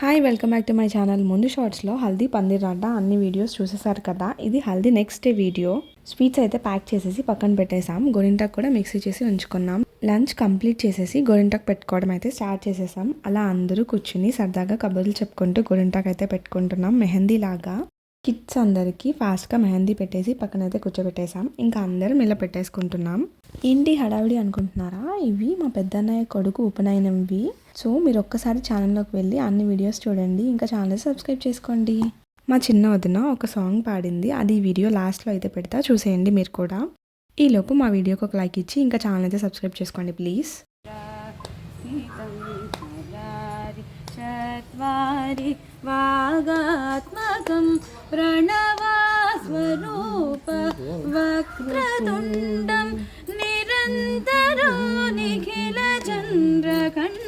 Hi welcome back to my channel ముందు షార్ట్స్లో హల్దీ పందిర్ రాట అన్ని వీడియోస్ చూసేసారు కదా. ఇది haldi next day video sweets అయితే ప్యాక్ చేసేసి పక్కన పెట్టేసాం గొరింటాకు కూడా మిక్సీ చేసి ఉంచుకున్నాం. లంచ్ కంప్లీట్ చేసేసి గొరింటాకు పెట్టుకోవడం అయితే స్టార్ట్ చేసేసాం. అలా అందరూ కూర్చుని సరదాగా కబుర్లు చెప్పుకుంటూ గొరింటాకు అయితే పెట్టుకుంటున్నాం. మెహందీ లాగా. కిడ్స్ అందరికీ ఫాస్ట్గా మెహందీ పెట్టేసి పక్కన అయితే కూర్చోబెట్టేసాం ఇంకా అందరం ఇలా పెట్టేసుకుంటున్నాం. ఏంటి హడావిడి అనుకుంటున్నారా? ఇవి మా పెద్దన్నయ్య కొడుకు ఉపనయనంవి. సో మీరు ఒక్కసారి ఛానల్లోకి వెళ్ళి అన్ని వీడియోస్ చూడండి. ఇంకా ఛానల్ సబ్స్క్రైబ్ చేసుకోండి. మా చిన్న వదిన ఒక సాంగ్ పాడింది. అది వీడియో లాస్ట్లో అయితే పెడతా. చూసేయండి మీరు కూడా. ఈలోపు మా వీడియోకి ఒక లైక్ ఇచ్చి ఇంకా ఛానల్ అయితే సబ్స్క్రైబ్ చేసుకోండి ప్లీజ్. వాగాత్మకం ప్రణవాస్వరూప వక్రతుండం ರಾಣಿ ಖಿಲ ಚಂದ್ರ ಕಂಡ